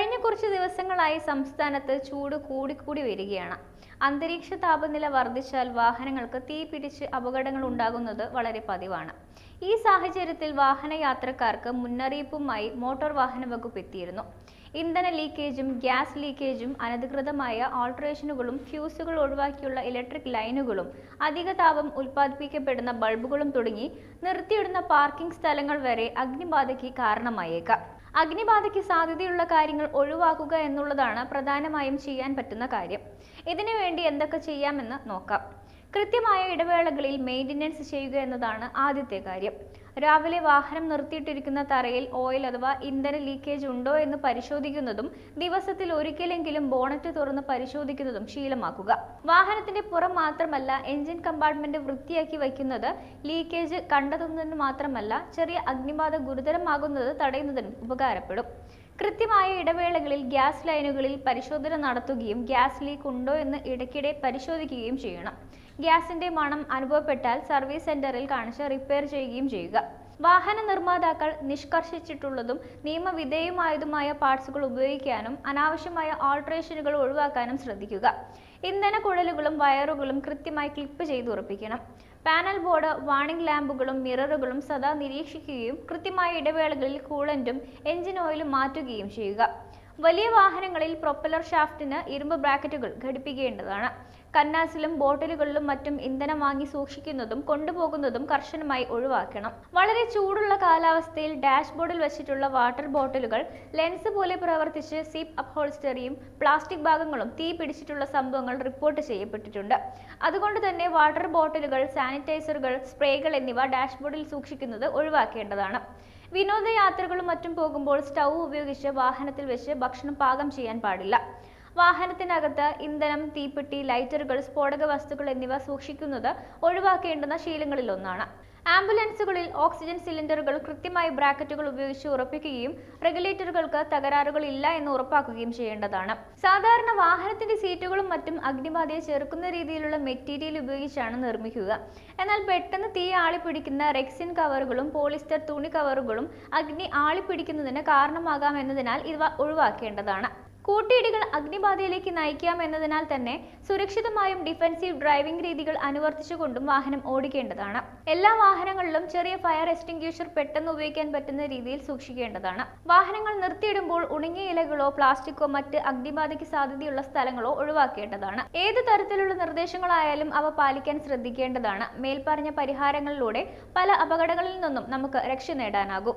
കഴിഞ്ഞ കുറച്ച് ദിവസങ്ങളായി സംസ്ഥാനത്ത് ചൂട് കൂടിക്കൂടി വരികയാണ്. അന്തരീക്ഷ താപനില വർദ്ധിച്ചാൽ വാഹനങ്ങൾക്ക് തീ പിടിച്ച് അപകടങ്ങൾ ഉണ്ടാകുന്നത് വളരെ പതിവാണ്. ഈ സാഹചര്യത്തിൽ വാഹന യാത്രക്കാർക്ക് മുന്നറിയിപ്പുമായി മോട്ടോർ വാഹന വകുപ്പ് എത്തിയിരുന്നു. ഇന്ധന ലീക്കേജും ഗ്യാസ് ലീക്കേജും അനധികൃതമായ ഓൾട്ടറേഷനുകളും ഫ്യൂസുകൾ ഒഴിവാക്കിയുള്ള ഇലക്ട്രിക് ലൈനുകളും അധിക താപം ഉൽപ്പാദിപ്പിക്കപ്പെടുന്ന ബൾബുകളും തുടങ്ങി നിർത്തിയിടുന്ന പാർക്കിംഗ് സ്ഥലങ്ങൾ വരെ അഗ്നിബാധയ്ക്ക് കാരണമായേക്കാം. അഗ്നിബാധയ്ക്ക് സാധ്യതയുള്ള കാര്യങ്ങൾ ഒഴിവാക്കുക എന്നുള്ളതാണ് പ്രധാനമായും ചെയ്യാൻ പറ്റുന്ന കാര്യം. ഇതിനുവേണ്ടി എന്തൊക്കെ ചെയ്യാമെന്ന് നോക്കാം. കൃത്യമായ ഇടവേളകളിൽ മെയിന്റനൻസ് ചെയ്യുക എന്നതാണ് ആദ്യത്തെ കാര്യം. രാവിലെ വാഹനം നിർത്തിയിട്ടിരിക്കുന്ന തറയിൽ ഓയിൽ അഥവാ ഇന്ധന ലീക്കേജ് ഉണ്ടോ എന്ന് പരിശോധിക്കുന്നതും ദിവസത്തിൽ ഒരിക്കലെങ്കിലും ബോണറ്റ് തുറന്ന് പരിശോധിക്കുന്നതും ശീലമാക്കുക. വാഹനത്തിന്റെ പുറം മാത്രമല്ല എഞ്ചിൻ കമ്പാർട്ട്മെന്റ് വൃത്തിയാക്കി വയ്ക്കുന്നത് ലീക്കേജ് കണ്ടെത്തുന്നതിന് മാത്രമല്ല ചെറിയ അഗ്നിബാധ ഗുരുതരമാകുന്നത് തടയുന്നതിനും ഉപകാരപ്പെടും. കൃത്യമായ ഇടവേളകളിൽ ഗ്യാസ് ലൈനുകളിൽ പരിശോധന നടത്തുകയും ഗ്യാസ് ലീക്ക് ഉണ്ടോ എന്ന് ഇടയ്ക്കിടെ പരിശോധിക്കുകയും ചെയ്യണം. ഗ്യാസിന്റെ മണം അനുഭവപ്പെട്ടാൽ സർവീസ് സെന്ററിൽ കാണിച്ച് റിപ്പയർ ചെയ്യുകയും ചെയ്യുക. വാഹന നിർമ്മാതാക്കൾ നിഷ്കർഷിച്ചിട്ടുള്ളതും നിയമവിധേയമായതുമായ പാർട്സുകൾ ഉപയോഗിക്കാനും അനാവശ്യമായ ഓൾട്രേഷനുകൾ ഒഴിവാക്കാനും ശ്രദ്ധിക്കുക. ഇന്ധന കുഴലുകളും വയറുകളും കൃത്യമായി ക്ലിപ്പ് ചെയ്ത് ഉറപ്പിക്കണം. പാനൽ ബോർഡ് വാണിംഗ് ലാമ്പുകളും മിററുകളും സദാ നിരീക്ഷിക്കുകയും കൃത്യമായ ഇടവേളകളിൽ കൂളന്റും എഞ്ചിൻ ഓയിലും മാറ്റുകയും ചെയ്യുക. വലിയ വാഹനങ്ങളിൽ പ്രൊപ്പലർ ഷാഫ്റ്റിന് ഇരുമ്പ് ബ്രാക്കറ്റുകൾ ഘടിപ്പിക്കേണ്ടതാണ്. കന്നാസിലും ബോട്ടിലുകളിലും മറ്റും ഇന്ധനം വാങ്ങി സൂക്ഷിക്കുന്നതും കൊണ്ടുപോകുന്നതും കർശനമായി ഒഴിവാക്കണം. വളരെ ചൂടുള്ള കാലാവസ്ഥയിൽ ഡാഷ്ബോർഡിൽ വെച്ചിട്ടുള്ള വാട്ടർ ബോട്ടിലുകൾ ലെൻസ് പോലെ പ്രവർത്തിച്ച് സീപ്പ് അപ്ഹോൾസ്റ്ററിയും പ്ലാസ്റ്റിക് ഭാഗങ്ങളും തീ പിടിച്ചിട്ടുള്ള സംഭവങ്ങൾ റിപ്പോർട്ട് ചെയ്യപ്പെട്ടിട്ടുണ്ട്. അതുകൊണ്ട് തന്നെ വാട്ടർ ബോട്ടിലുകൾ സാനിറ്റൈസറുകൾ സ്പ്രേകൾ എന്നിവ ഡാഷ്ബോർഡിൽ സൂക്ഷിക്കുന്നത് ഒഴിവാക്കേണ്ടതാണ്. വിനോദയാത്രകളും മറ്റും പോകുമ്പോൾ സ്റ്റൗ ഉപയോഗിച്ച് വാഹനത്തിൽ വെച്ച് ഭക്ഷണം പാകം ചെയ്യാൻ പാടില്ല. വാഹനത്തിനകത്ത് ഇന്ധനം തീപ്പെട്ടി ലൈറ്ററുകൾ സ്ഫോടക വസ്തുക്കൾ എന്നിവ സൂക്ഷിക്കുന്നത് ഒഴിവാക്കേണ്ടുന്ന ശീലങ്ങളിൽ ഒന്നാണ് ആംബുലൻസുകളിൽ ഓക്സിജൻ സിലിണ്ടറുകൾ കൃത്യമായി ബ്രാക്കറ്റുകൾ ഉപയോഗിച്ച് ഉറപ്പിക്കുകയും റെഗുലേറ്ററുകൾക്ക് തകരാറുകൾ ഇല്ല എന്ന് ഉറപ്പാക്കുകയും ചെയ്യേണ്ടതാണ്. സാധാരണ വാഹനത്തിന്റെ സീറ്റുകളും മറ്റും അഗ്നിബാധയെ ചെറുക്കുന്ന രീതിയിലുള്ള മെറ്റീരിയൽ ഉപയോഗിച്ചാണ് നിർമ്മിക്കുക. എന്നാൽ പെട്ടെന്ന് തീ ആളിപ്പിടിക്കുന്ന റെക്സിൻ കവറുകളും പോളിസ്റ്റർ തുണി കവറുകളും അഗ്നി ആളിപ്പിടിക്കുന്നതിന് കാരണമാകാം എന്നതിനാൽ ഇവ ഒഴിവാക്കേണ്ടതാണ്. കൂട്ടിയിടികൾ അഗ്നിബാധയിലേക്ക് നയിക്കാം എന്നതിനാൽ തന്നെ സുരക്ഷിതമായും ഡിഫൻസീവ് ഡ്രൈവിംഗ് രീതികൾ അനുവർത്തിച്ചുകൊണ്ടും വാഹനം ഓടിക്കേണ്ടതാണ്. എല്ലാ വാഹനങ്ങളിലും ചെറിയ ഫയർ എക്സ്റ്റിംഗ്യൂഷർ പെട്ടെന്ന് ഉപയോഗിക്കാൻ പറ്റുന്ന രീതിയിൽ സൂക്ഷിക്കേണ്ടതാണ്. വാഹനങ്ങൾ നിർത്തിയിടുമ്പോൾ ഉണങ്ങിയ ഇലകളോ പ്ലാസ്റ്റിക്കോ മറ്റ് അഗ്നിബാധയ്ക്ക് സാധ്യതയുള്ള സ്ഥലങ്ങളോ ഒഴിവാക്കേണ്ടതാണ്. ഏത് തരത്തിലുള്ള നിർദ്ദേശങ്ങളായാലും അവ പാലിക്കാൻ ശ്രദ്ധിക്കേണ്ടതാണ്. മേൽപ്പറഞ്ഞ പരിഹാരങ്ങളിലൂടെ പല അപകടങ്ങളിൽ നിന്നും നമുക്ക് രക്ഷ നേടാനാകും.